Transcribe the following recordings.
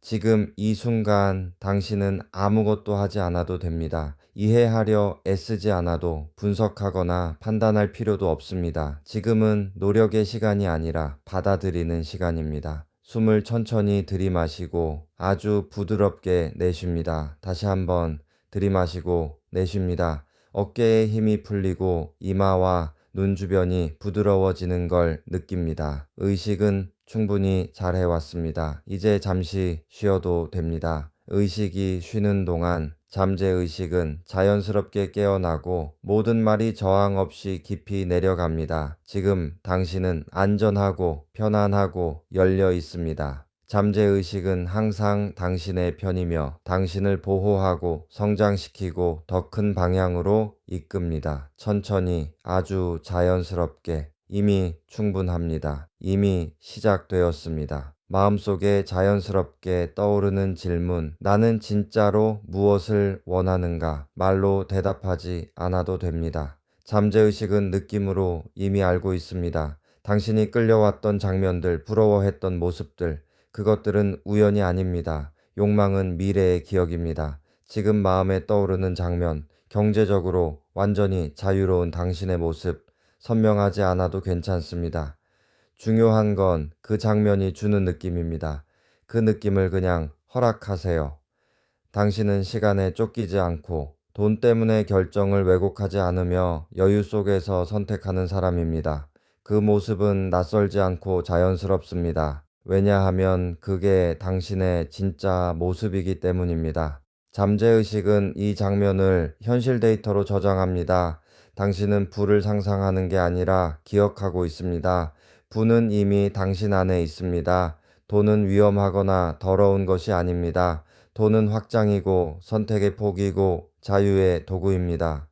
지금 이 순간 당신은 아무것도 하지 않아도 됩니다. 이해하려 애쓰지 않아도 분석하거나 판단할 필요도 없습니다. 지금은 노력의 시간이 아니라 받아들이는 시간입니다. 숨을 천천히 들이마시고 아주 부드럽게 내쉽니다. 다시 한번 들이마시고 내쉽니다. 어깨에 힘이 풀리고 이마와 눈 주변이 부드러워지는 걸 느낍니다. 의식은 충분히 잘 해왔습니다. 이제 잠시 쉬어도 됩니다. 의식이 쉬는 동안 잠재 의식은 자연스럽게 깨어나고 모든 말이 저항 없이 깊이 내려갑니다. 지금 당신은 안전하고 편안하고 열려 있습니다. 잠재 의식은 항상 당신의 편이며 당신을 보호하고 성장시키고 더 큰 방향으로 이끕니다. 천천히 아주 자연스럽게 이미 충분합니다. 이미 시작되었습니다. 마음속에 자연스럽게 떠오르는 질문, 나는 진짜로 무엇을 원하는가? 말로 대답하지 않아도 됩니다. 잠재의식은 느낌으로 이미 알고 있습니다. 당신이 끌려왔던 장면들, 부러워했던 모습들, 그것들은 우연이 아닙니다. 욕망은 미래의 기억입니다. 지금 마음에 떠오르는 장면, 경제적으로 완전히 자유로운 당신의 모습, 선명하지 않아도 괜찮습니다. 중요한 건 그 장면이 주는 느낌입니다. 그 느낌을 그냥 허락하세요. 당신은 시간에 쫓기지 않고 돈 때문에 결정을 왜곡하지 않으며 여유 속에서 선택하는 사람입니다. 그 모습은 낯설지 않고 자연스럽습니다. 왜냐하면 그게 당신의 진짜 모습이기 때문입니다. 잠재의식은 이 장면을 현실 데이터로 저장합니다. 당신은 부를 상상하는 게 아니라 기억하고 있습니다. 부는 이미 당신 안에 있습니다. 돈은 위험하거나 더러운 것이 아닙니다. 돈은 확장이고 선택의 폭이고 자유의 도구입니다.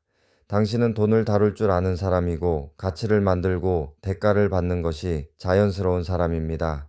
당신은 돈을 다룰 줄 아는 사람이고 가치를 만들고 대가를 받는 것이 자연스러운 사람입니다.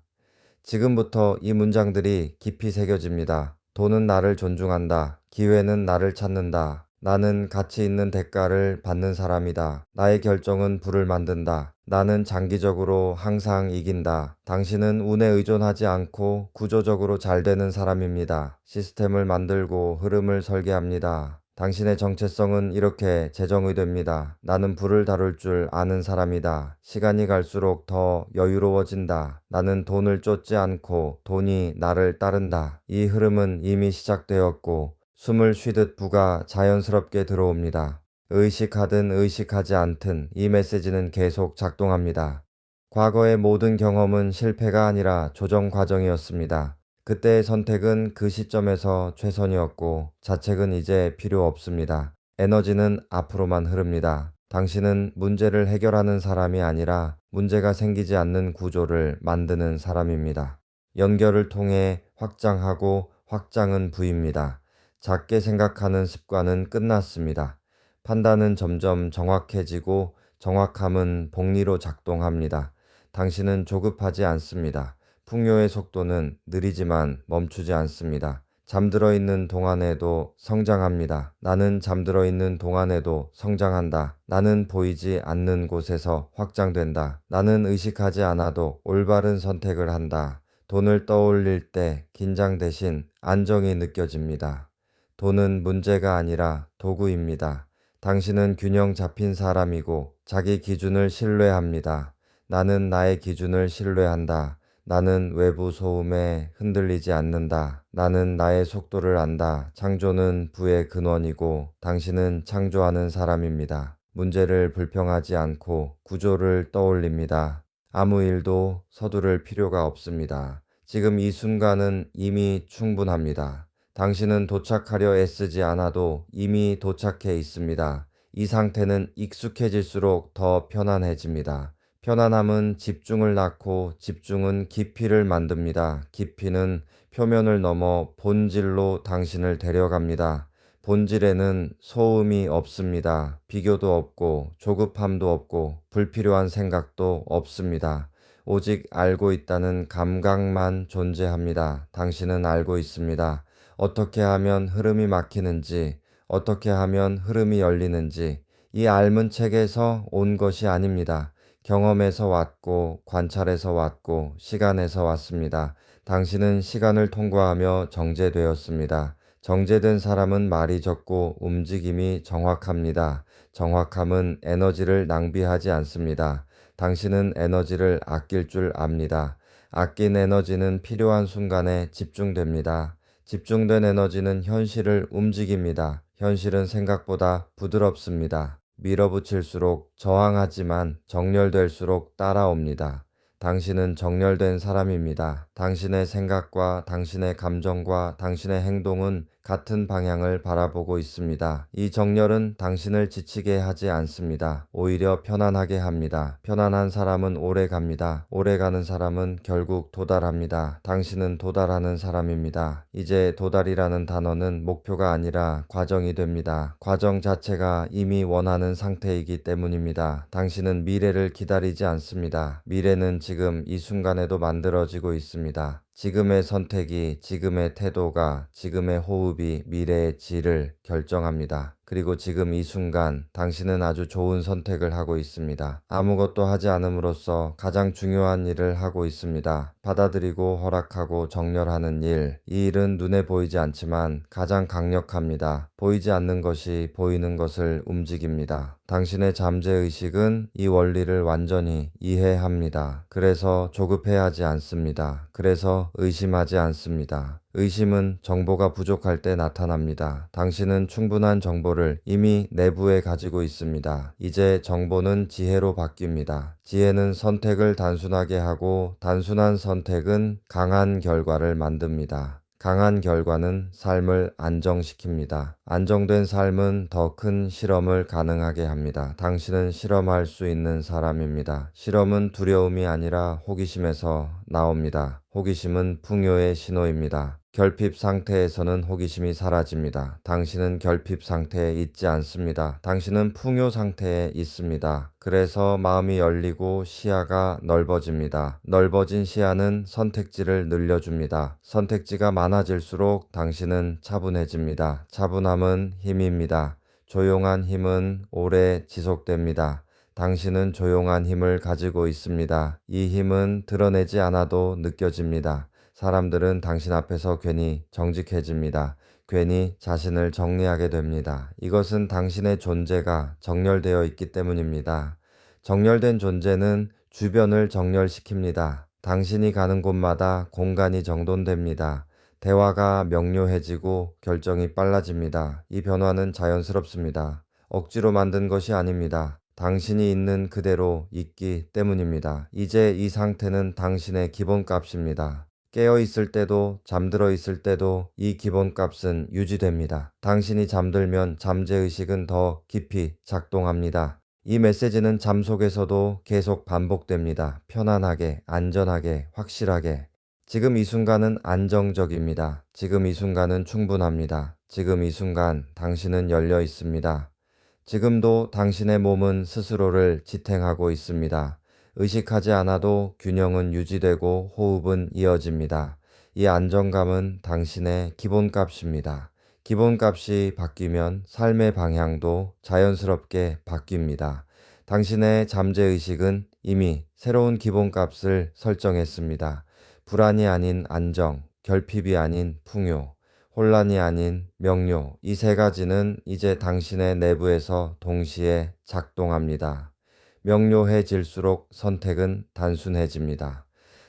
지금부터 이 문장들이 깊이 새겨집니다. 돈은 나를 존중한다. 기회는 나를 찾는다. 나는 가치 있는 대가를 받는 사람이다. 나의 결정은 불을 만든다. 나는 장기적으로 항상 이긴다. 당신은 운에 의존하지 않고 구조적으로 잘 되는 사람입니다. 시스템을 만들고 흐름을 설계합니다. 당신의 정체성은 이렇게 재정의됩니다. 나는 불을 다룰 줄 아는 사람이다. 시간이 갈수록 더 여유로워진다. 나는 돈을 쫓지 않고 돈이 나를 따른다. 이 흐름은 이미 시작되었고 숨을 쉬듯 부가 자연스럽게 들어옵니다. 의식하든 의식하지 않든 이 메시지는 계속 작동합니다. 과거의 모든 경험은 실패가 아니라 조정 과정이었습니다. 그때의 선택은 그 시점에서 최선이었고 자책은 이제 필요 없습니다. 에너지는 앞으로만 흐릅니다. 당신은 문제를 해결하는 사람이 아니라 문제가 생기지 않는 구조를 만드는 사람입니다. 연결을 통해 확장하고 확장은 부입니다. 작게 생각하는 습관은 끝났습니다. 판단은 점점 정확해지고 정확함은 복리로 작동합니다. 당신은 조급하지 않습니다. 풍요의 속도는 느리지만 멈추지 않습니다. 잠들어 있는 동안에도 성장합니다. 나는 잠들어 있는 동안에도 성장한다. 나는 보이지 않는 곳에서 확장된다. 나는 의식하지 않아도 올바른 선택을 한다. 돈을 떠올릴 때 긴장 대신 안정이 느껴집니다. 돈은 문제가 아니라 도구입니다. 당신은 균형 잡힌 사람이고 자기 기준을 신뢰합니다. 나는 나의 기준을 신뢰한다. 나는 외부 소음에 흔들리지 않는다. 나는 나의 속도를 안다. 창조는 부의 근원이고 당신은 창조하는 사람입니다. 문제를 불평하지 않고 구조를 떠올립니다. 아무 일도 서두를 필요가 없습니다. 지금 이 순간은 이미 충분합니다. 당신은 도착하려 애쓰지 않아도 이미 도착해 있습니다. 이 상태는 익숙해질수록 더 편안해집니다. 편안함은 집중을 낳고 집중은 깊이를 만듭니다. 깊이는 표면을 넘어 본질로 당신을 데려갑니다. 본질에는 소음이 없습니다. 비교도 없고 조급함도 없고 불필요한 생각도 없습니다. 오직 알고 있다는 감각만 존재합니다. 당신은 알고 있습니다. 어떻게 하면 흐름이 막히는지, 어떻게 하면 흐름이 열리는지, 이 알문 책에서 온 것이 아닙니다. 경험에서 왔고 관찰에서 왔고 시간에서 왔습니다. 당신은 시간을 통과하며 정제되었습니다. 정제된 사람은 말이 적고 움직임이 정확합니다. 정확함은 에너지를 낭비하지 않습니다. 당신은 에너지를 아낄 줄 압니다. 아낀 에너지는 필요한 순간에 집중됩니다. 집중된 에너지는 현실을 움직입니다. 현실은 생각보다 부드럽습니다. 밀어붙일수록 저항하지만 정렬될수록 따라옵니다. 당신은 정렬된 사람입니다. 당신의 생각과 당신의 감정과 당신의 행동은 같은 방향을 바라보고 있습니다. 이 정렬은 당신을 지치게 하지 않습니다. 오히려 편안하게 합니다. 편안한 사람은 오래 갑니다. 오래 가는 사람은 결국 도달합니다. 당신은 도달하는 사람입니다. 이제 도달이라는 단어는 목표가 아니라 과정이 됩니다. 과정 자체가 이미 원하는 상태이기 때문입니다. 당신은 미래를 기다리지 않습니다. 미래는 지금 이 순간에도 만들어지고 있습 니다. 지금의 선택이, 지금의 태도가, 지금의 호흡이 미래의 질을 결정합니다. 그리고 지금 이 순간 당신은 아주 좋은 선택을 하고 있습니다. 아무것도 하지 않음으로써 가장 중요한 일을 하고 있습니다. 받아들이고 허락하고 정렬하는 일. 이 일은 눈에 보이지 않지만 가장 강력합니다. 보이지 않는 것이 보이는 것을 움직입니다. 당신의 잠재의식은 이 원리를 완전히 이해합니다. 그래서 조급해하지 않습니다. 그래서 의심하지 않습니다. 의심은 정보가 부족할 때 나타납니다. 당신은 충분한 정보를 이미 내부에 가지고 있습니다. 이제 정보는 지혜로 바뀝니다. 지혜는 선택을 단순하게 하고 단순한 선택은 강한 결과를 만듭니다. 강한 결과는 삶을 안정시킵니다. 안정된 삶은 더 큰 실험을 가능하게 합니다. 당신은 실험할 수 있는 사람입니다. 실험은 두려움이 아니라 호기심에서 나옵니다. 호기심은 풍요의 신호입니다. 결핍 상태에서는 호기심이 사라집니다. 당신은 결핍 상태에 있지 않습니다. 당신은 풍요 상태에 있습니다. 그래서 마음이 열리고 시야가 넓어집니다. 넓어진 시야는 선택지를 늘려줍니다. 선택지가 많아질수록 당신은 차분해집니다. 차분함은 힘입니다. 조용한 힘은 오래 지속됩니다. 당신은 조용한 힘을 가지고 있습니다. 이 힘은 드러내지 않아도 느껴집니다. 사람들은 당신 앞에서 괜히 정직해집니다. 괜히 자신을 정리하게 됩니다. 이것은 당신의 존재가 정렬되어 있기 때문입니다. 정렬된 존재는 주변을 정렬시킵니다. 당신이 가는 곳마다 공간이 정돈됩니다. 대화가 명료해지고 결정이 빨라집니다. 이 변화는 자연스럽습니다. 억지로 만든 것이 아닙니다. 당신이 있는 그대로 있기 때문입니다. 이제 이 상태는 당신의 기본값입니다. 깨어 있을 때도 잠들어 있을 때도 이 기본값은 유지됩니다. 당신이 잠들면 잠재의식은 더 깊이 작동합니다. 이 메시지는 잠 속에서도 계속 반복됩니다. 편안하게, 안전하게, 확실하게. 지금 이 순간은 안정적입니다. 지금 이 순간은 충분합니다. 지금 이 순간 당신은 열려 있습니다. 지금도 당신의 몸은 스스로를 지탱하고 있습니다. 의식하지 않아도 균형은 유지되고 호흡은 이어집니다. 이 안정감은 당신의 기본값입니다. 기본값이 바뀌면 삶의 방향도 자연스럽게 바뀝니다. 당신의 잠재의식은 이미 새로운 기본값을 설정했습니다. 불안이 아닌 안정, 결핍이 아닌 풍요, 혼란이 아닌 명료, 이 세 가지는 이제 당신의 내부에서 동시에 작동합니다. 명료해질수록 선택은 단순해집니다.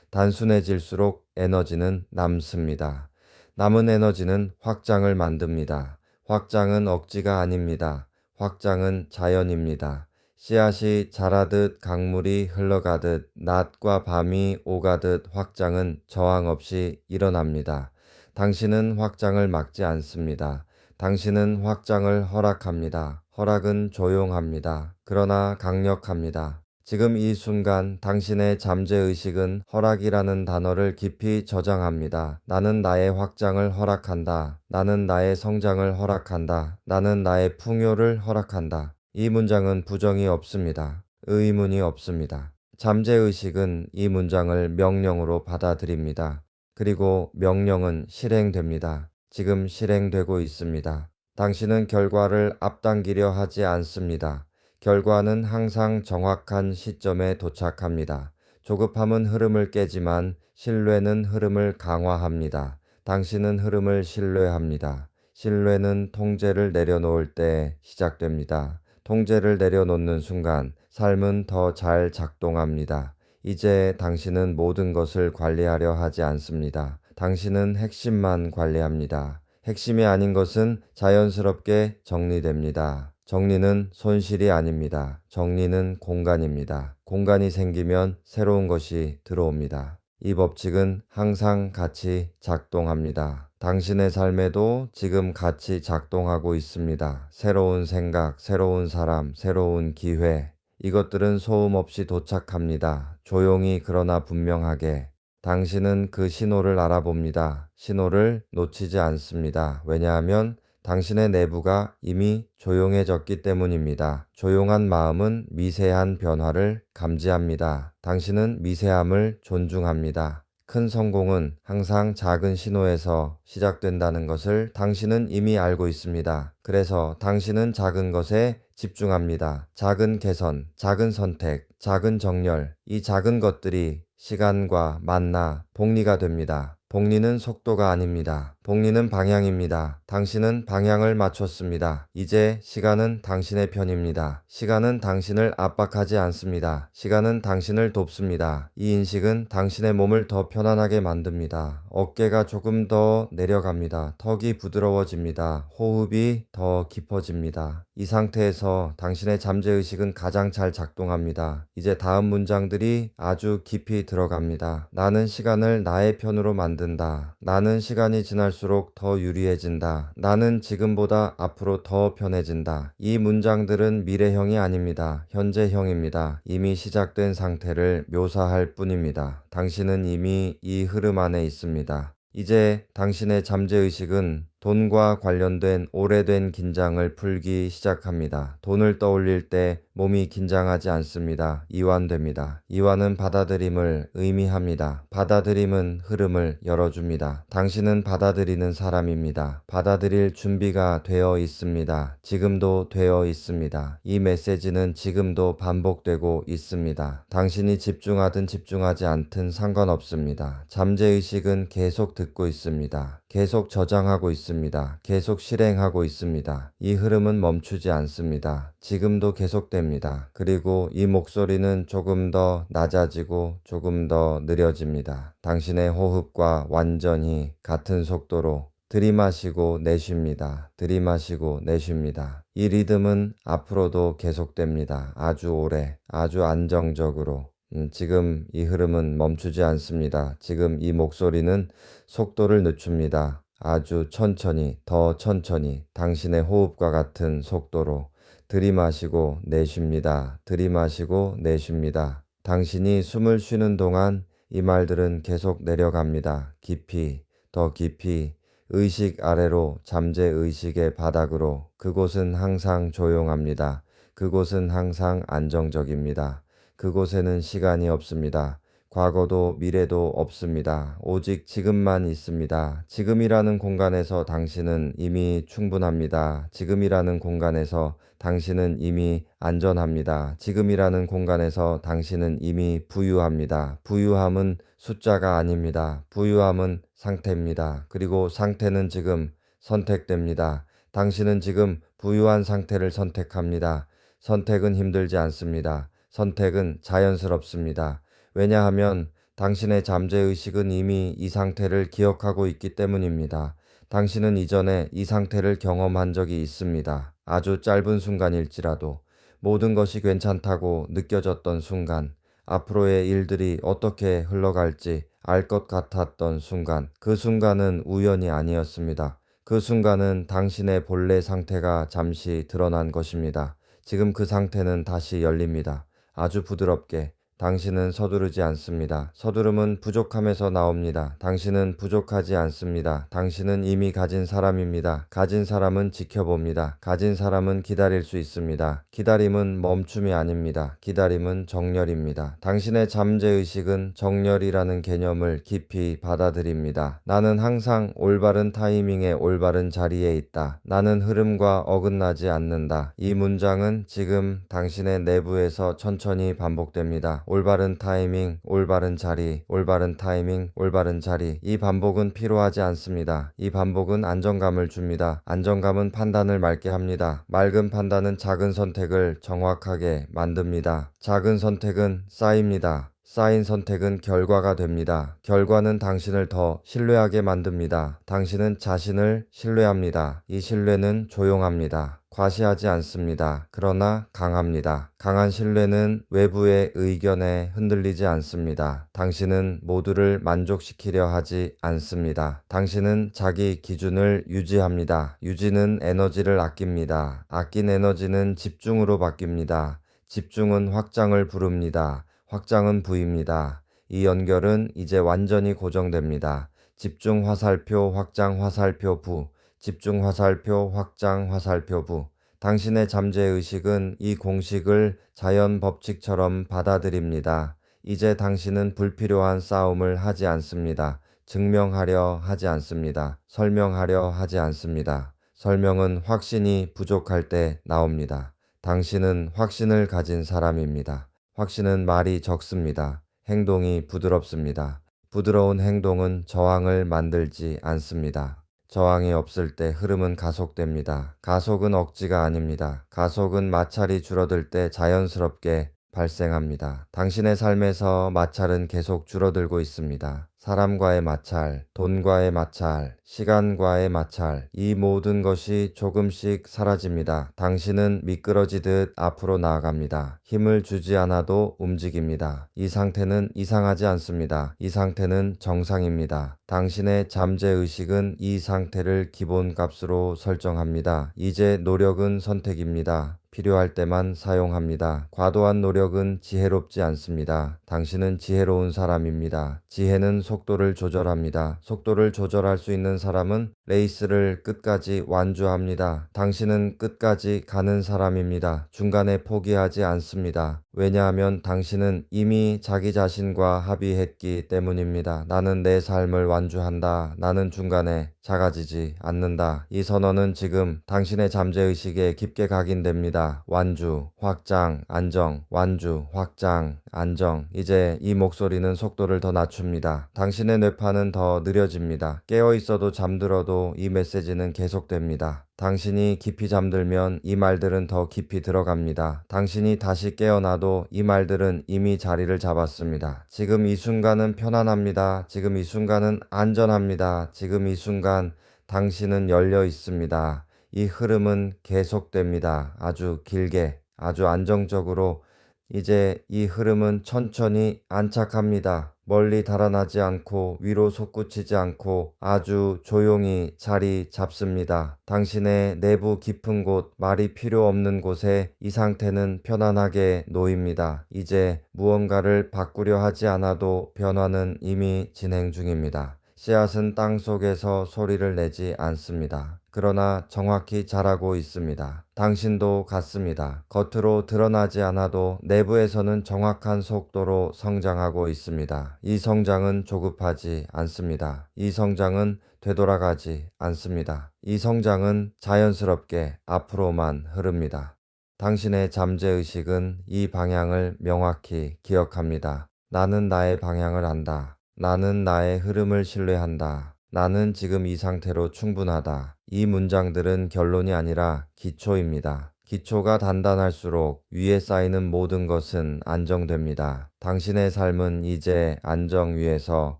단순해질수록 에너지는 남습니다. 남은 에너지는 확장을 만듭니다. 확장은 억지가 아닙니다. 확장은 자연입니다. 씨앗이 자라듯 강물이 흘러가듯 낮과 밤이 오가듯 확장은 저항 없이 일어납니다. 당신은 확장을 막지 않습니다. 당신은 확장을 허락합니다. 허락은 조용합니다. 그러나 강력합니다. 지금 이 순간 당신의 잠재의식은 허락이라는 단어를 깊이 저장합니다. 나는 나의 확장을 허락한다. 나는 나의 성장을 허락한다. 나는 나의 풍요를 허락한다. 이 문장은 부정이 없습니다. 의문이 없습니다. 잠재의식은 이 문장을 명령으로 받아들입니다. 그리고 명령은 실행됩니다. 지금 실행되고 있습니다. 당신은 결과를 앞당기려 하지 않습니다. 결과는 항상 정확한 시점에 도착합니다. 조급함은 흐름을 깨지만 신뢰는 흐름을 강화합니다. 당신은 흐름을 신뢰합니다. 신뢰는 통제를 내려놓을 때 시작됩니다. 통제를 내려놓는 순간 삶은 더 잘 작동합니다. 이제 당신은 모든 것을 관리하려 하지 않습니다. 당신은 핵심만 관리합니다. 핵심이 아닌 것은 자연스럽게 정리됩니다. 정리는 손실이 아닙니다. 정리는 공간입니다. 공간이 생기면 새로운 것이 들어옵니다. 이 법칙은 항상 같이 작동합니다. 당신의 삶에도 지금 같이 작동하고 있습니다. 새로운 생각, 새로운 사람, 새로운 기회. 이것들은 소음 없이 도착합니다. 조용히 그러나 분명하게. 당신은 그 신호를 알아봅니다. 신호를 놓치지 않습니다. 왜냐하면 당신의 내부가 이미 조용해졌기 때문입니다. 조용한 마음은 미세한 변화를 감지합니다. 당신은 미세함을 존중합니다. 큰 성공은 항상 작은 신호에서 시작된다는 것을 당신은 이미 알고 있습니다. 그래서 당신은 작은 것에 집중합니다. 작은 개선, 작은 선택, 작은 정렬, 이 작은 것들이 시간과 만나 복리가 됩니다. 복리는 속도가 아닙니다. 복리는 방향입니다. 당신은 방향을 맞췄습니다. 이제 시간은 당신의 편입니다. 시간은 당신을 압박하지 않습니다. 시간은 당신을 돕습니다. 이 인식은 당신의 몸을 더 편안하게 만듭니다. 어깨가 조금 더 내려갑니다. 턱이 부드러워집니다. 호흡이 더 깊어집니다. 이 상태에서 당신의 잠재의식은 가장 잘 작동합니다. 이제 다음 문장들이 아주 깊이 들어갑니다. 나는 시간을 나의 편으로 만든다. 나는 시간이 지날 수록 더 유리해진다. 나는 지금보다 앞으로 더 편해진다. 이 문장들은 미래형이 아닙니다. 현재형입니다. 이미 시작된 상태를 묘사할 뿐입니다. 당신은 이미 이 흐름 안에 있습니다. 이제 당신의 잠재의식은 돈과 관련된 오래된 긴장을 풀기 시작합니다. 돈을 떠올릴 때 몸이 긴장하지 않습니다. 이완됩니다. 이완은 받아들임을 의미합니다. 받아들임은 흐름을 열어줍니다. 당신은 받아들이는 사람입니다. 받아들일 준비가 되어 있습니다. 지금도 되어 있습니다. 이 메시지는 지금도 반복되고 있습니다. 당신이 집중하든 집중하지 않든 상관없습니다. 잠재의식은 계속 듣고 있습니다. 계속 저장하고 있습니다. 계속 실행하고 있습니다. 이 흐름은 멈추지 않습니다. 지금도 계속됩니다. 그리고 이 목소리는 조금 더 낮아지고 조금 더 느려집니다. 당신의 호흡과 완전히 같은 속도로 들이마시고 내쉽니다. 들이마시고 내쉽니다. 이 리듬은 앞으로도 계속됩니다. 아주 오래, 아주 안정적으로. 음, 지금 이 흐름은 멈추지 않습니다. 지금 이 목소리는 속도를 늦춥니다. 아주 천천히, 더 천천히, 당신의 호흡과 같은 속도로 들이마시고 내쉽니다. 들이마시고 내쉽니다. 당신이 숨을 쉬는 동안 이 말들은 계속 내려갑니다. 깊이, 더 깊이, 의식 아래로 잠재 의식의 바닥으로 그곳은 항상 조용합니다. 그곳은 항상 안정적입니다. 그곳에는 시간이 없습니다. 과거도 미래도 없습니다. 오직 지금만 있습니다. 지금이라는 공간에서 당신은 이미 충분합니다. 지금이라는 공간에서 당신은 이미 안전합니다. 지금이라는 공간에서 당신은 이미 부유합니다. 부유함은 숫자가 아닙니다. 부유함은 상태입니다. 그리고 상태는 지금 선택됩니다. 당신은 지금 부유한 상태를 선택합니다. 선택은 힘들지 않습니다. 선택은 자연스럽습니다. 왜냐하면 당신의 잠재의식은 이미 이 상태를 기억하고 있기 때문입니다. 당신은 이전에 이 상태를 경험한 적이 있습니다. 아주 짧은 순간일지라도 모든 것이 괜찮다고 느껴졌던 순간, 앞으로의 일들이 어떻게 흘러갈지 알 것 같았던 순간, 그 순간은 우연이 아니었습니다. 그 순간은 당신의 본래 상태가 잠시 드러난 것입니다. 지금 그 상태는 다시 열립니다. 아주 부드럽게 당신은 서두르지 않습니다. 서두름은 부족함에서 나옵니다. 당신은 부족하지 않습니다. 당신은 이미 가진 사람입니다. 가진 사람은 지켜봅니다. 가진 사람은 기다릴 수 있습니다. 기다림은 멈춤이 아닙니다. 기다림은 정렬입니다. 당신의 잠재의식은 정렬이라는 개념을 깊이 받아들입니다. 나는 항상 올바른 타이밍에 올바른 자리에 있다. 나는 흐름과 어긋나지 않는다. 이 문장은 지금 당신의 내부에서 천천히 반복됩니다. 올바른 타이밍, 올바른 자리, 올바른 타이밍, 올바른 자리. 이 반복은 필요하지 않습니다. 이 반복은 안정감을 줍니다. 안정감은 판단을 맑게 합니다. 맑은 판단은 작은 선택을 정확하게 만듭니다. 작은 선택은 쌓입니다. 쌓인 선택은 결과가 됩니다. 결과는 당신을 더 신뢰하게 만듭니다. 당신은 자신을 신뢰합니다. 이 신뢰는 조용합니다. 과시하지 않습니다. 그러나 강합니다. 강한 신뢰는 외부의 의견에 흔들리지 않습니다. 당신은 모두를 만족시키려 하지 않습니다. 당신은 자기 기준을 유지합니다. 유지는 에너지를 아낍니다. 아낀 에너지는 집중으로 바뀝니다. 집중은 확장을 부릅니다. 확장은 부입니다. 이 연결은 이제 완전히 고정됩니다. 집중 화살표 확장 화살표 부 집중 화살표 확장 화살표 부 당신의 잠재 의식은 이 공식을 자연 법칙처럼 받아들입니다. 이제 당신은 불필요한 싸움을 하지 않습니다. 증명하려 하지 않습니다. 설명하려 하지 않습니다. 설명은 확신이 부족할 때 나옵니다. 당신은 확신을 가진 사람입니다. 확신은 말이 적습니다. 행동이 부드럽습니다. 부드러운 행동은 저항을 만들지 않습니다. 저항이 없을 때 흐름은 가속됩니다. 가속은 억지가 아닙니다. 가속은 마찰이 줄어들 때 자연스럽게 발생합니다. 당신의 삶에서 마찰은 계속 줄어들고 있습니다. 사람과의 마찰, 돈과의 마찰, 시간과의 마찰, 이 모든 것이 조금씩 사라집니다. 당신은 미끄러지듯 앞으로 나아갑니다. 힘을 주지 않아도 움직입니다. 이 상태는 이상하지 않습니다. 이 상태는 정상입니다. 당신의 잠재 의식은 이 상태를 기본값으로 설정합니다. 이제 노력은 선택입니다. 필요할 때만 사용합니다. 과도한 노력은 지혜롭지 않습니다. 당신은 지혜로운 사람입니다. 지혜는 속도를 조절합니다. 속도를 조절할 수 있는 사람은 레이스를 끝까지 완주합니다. 당신은 끝까지 가는 사람입니다. 중간에 포기하지 않습니다. 왜냐하면 당신은 이미 자기 자신과 합의했기 때문입니다. 나는 내 삶을 완주한다. 나는 중간에 작아지지 않는다. 이 선언은 지금 당신의 잠재의식에 깊게 각인됩니다. 완주, 확장, 안정, 완주, 확장, 안정. 이제 이 목소리는 속도를 더 낮춥니다. 당신의 뇌파는 더 느려집니다. 깨어 있어도 잠들어도 이 메시지는 계속됩니다. 당신이 깊이 잠들면 이 말들은 더 깊이 들어갑니다. 당신이 다시 깨어나도 이 말들은 이미 자리를 잡았습니다. 지금 이 순간은 편안합니다. 지금 이 순간은 안전합니다. 지금 이 순간 당신은 열려 있습니다. 이 흐름은 계속됩니다. 아주 길게, 아주 안정적으로 이제 이 흐름은 천천히 안착합니다. 멀리 달아나지 않고 위로 솟구치지 않고 아주 조용히 자리 잡습니다. 당신의 내부 깊은 곳, 말이 필요 없는 곳에 이 상태는 편안하게 놓입니다. 이제 무언가를 바꾸려 하지 않아도 변화는 이미 진행 중입니다. 씨앗은 땅 속에서 소리를 내지 않습니다. 그러나 정확히 자라고 있습니다. 당신도 같습니다. 겉으로 드러나지 않아도 내부에서는 정확한 속도로 성장하고 있습니다. 이 성장은 조급하지 않습니다. 이 성장은 되돌아가지 않습니다. 이 성장은 자연스럽게 앞으로만 흐릅니다. 당신의 잠재의식은 이 방향을 명확히 기억합니다. 나는 나의 방향을 안다. 나는 나의 흐름을 신뢰한다. 나는 지금 이 상태로 충분하다. 이 문장들은 결론이 아니라 기초입니다. 기초가 단단할수록 위에 쌓이는 모든 것은 안정됩니다. 당신의 삶은 이제 안정 위에서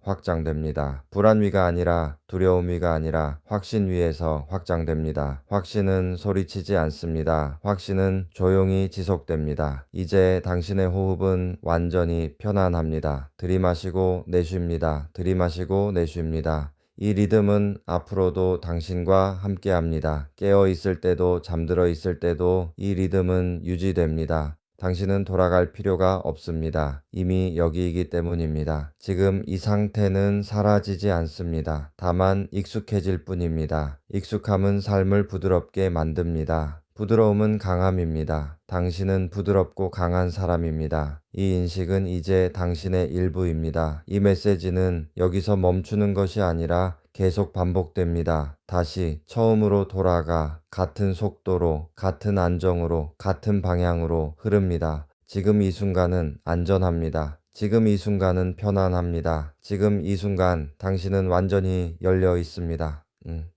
확장됩니다. 불안 위가 아니라 두려움 위가 아니라 확신 위에서 확장됩니다. 확신은 소리치지 않습니다. 확신은 조용히 지속됩니다. 이제 당신의 호흡은 완전히 편안합니다. 들이마시고 내쉽니다. 들이마시고 내쉽니다. 이 리듬은 앞으로도 당신과 함께 합니다. 깨어 있을 때도 잠들어 있을 때도 이 리듬은 유지됩니다. 당신은 돌아갈 필요가 없습니다. 이미 여기이기 때문입니다. 지금 이 상태는 사라지지 않습니다. 다만 익숙해질 뿐입니다. 익숙함은 삶을 부드럽게 만듭니다. 부드러움은 강함입니다. 당신은 부드럽고 강한 사람입니다. 이 인식은 이제 당신의 일부입니다. 이 메시지는 여기서 멈추는 것이 아니라 계속 반복됩니다. 다시 처음으로 돌아가 같은 속도로, 같은 안정으로, 같은 방향으로 흐릅니다. 지금 이 순간은 안전합니다. 지금 이 순간은 편안합니다. 지금 이 순간 당신은 완전히 열려 있습니다. 음.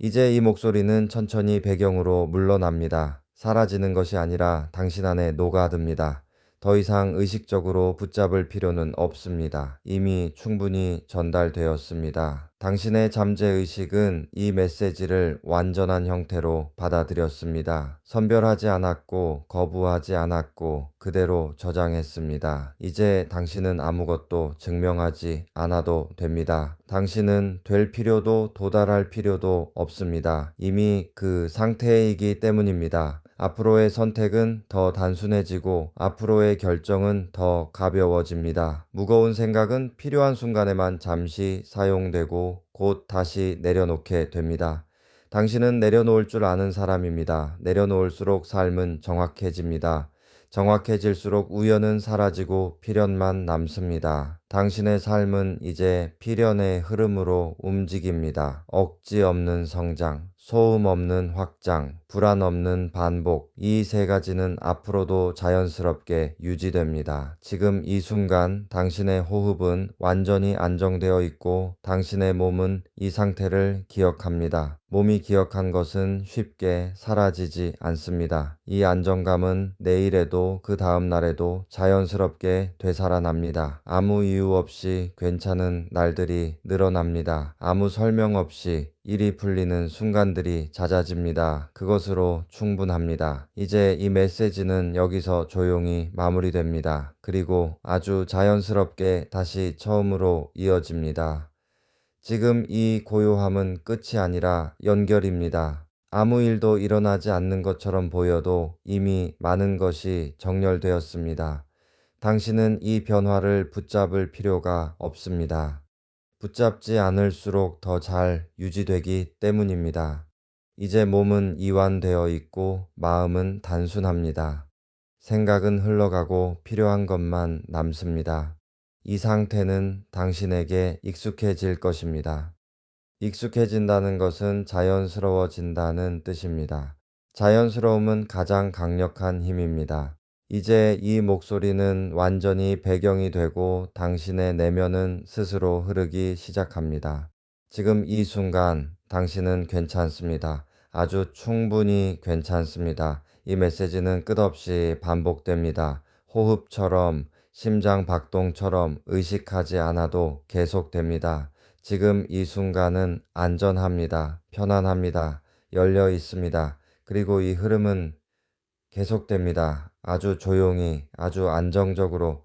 이제 이 목소리는 천천히 배경으로 물러납니다. 사라지는 것이 아니라 당신 안에 녹아듭니다. 더 이상 의식적으로 붙잡을 필요는 없습니다. 이미 충분히 전달되었습니다. 당신의 잠재의식은 이 메시지를 완전한 형태로 받아들였습니다. 선별하지 않았고 거부하지 않았고 그대로 저장했습니다. 이제 당신은 아무것도 증명하지 않아도 됩니다. 당신은 될 필요도 도달할 필요도 없습니다. 이미 그 상태이기 때문입니다. 앞으로의 선택은 더 단순해지고 앞으로의 결정은 더 가벼워집니다. 무거운 생각은 필요한 순간에만 잠시 사용되고 곧 다시 내려놓게 됩니다. 당신은 내려놓을 줄 아는 사람입니다. 내려놓을수록 삶은 정확해집니다. 정확해질수록 우연은 사라지고 필연만 남습니다. 당신의 삶은 이제 필연의 흐름으로 움직입니다. 억지 없는 성장, 소음 없는 확장, 불안 없는 반복, 이 세 가지는 앞으로도 자연스럽게 유지됩니다. 지금 이 순간 당신의 호흡은 완전히 안정되어 있고 당신의 몸은 이 상태를 기억합니다. 몸이 기억한 것은 쉽게 사라지지 않습니다. 이 안정감은 내일에도 그 다음 날에도 자연스럽게 되살아납니다. 아무 이유 없이 괜찮은 날들이 늘어납니다. 아무 설명 없이 일이 풀리는 순간들이 잦아집니다. 그것으로 충분합니다. 이제 이 메시지는 여기서 조용히 마무리됩니다. 그리고 아주 자연스럽게 다시 처음으로 이어집니다. 지금 이 고요함은 끝이 아니라 연결입니다. 아무 일도 일어나지 않는 것처럼 보여도 이미 많은 것이 정렬되었습니다. 당신은 이 변화를 붙잡을 필요가 없습니다. 붙잡지 않을수록 더 잘 유지되기 때문입니다. 이제 몸은 이완되어 있고 마음은 단순합니다. 생각은 흘러가고 필요한 것만 남습니다. 이 상태는 당신에게 익숙해질 것입니다. 익숙해진다는 것은 자연스러워진다는 뜻입니다. 자연스러움은 가장 강력한 힘입니다. 이제 이 목소리는 완전히 배경이 되고 당신의 내면은 스스로 흐르기 시작합니다. 지금 이 순간 당신은 괜찮습니다. 아주 충분히 괜찮습니다. 이 메시지는 끝없이 반복됩니다. 호흡처럼 심장 박동처럼 의식하지 않아도 계속됩니다. 지금 이 순간은 안전합니다. 편안합니다. 열려 있습니다. 그리고 이 흐름은 계속됩니다. 아주 조용히, 아주 안정적으로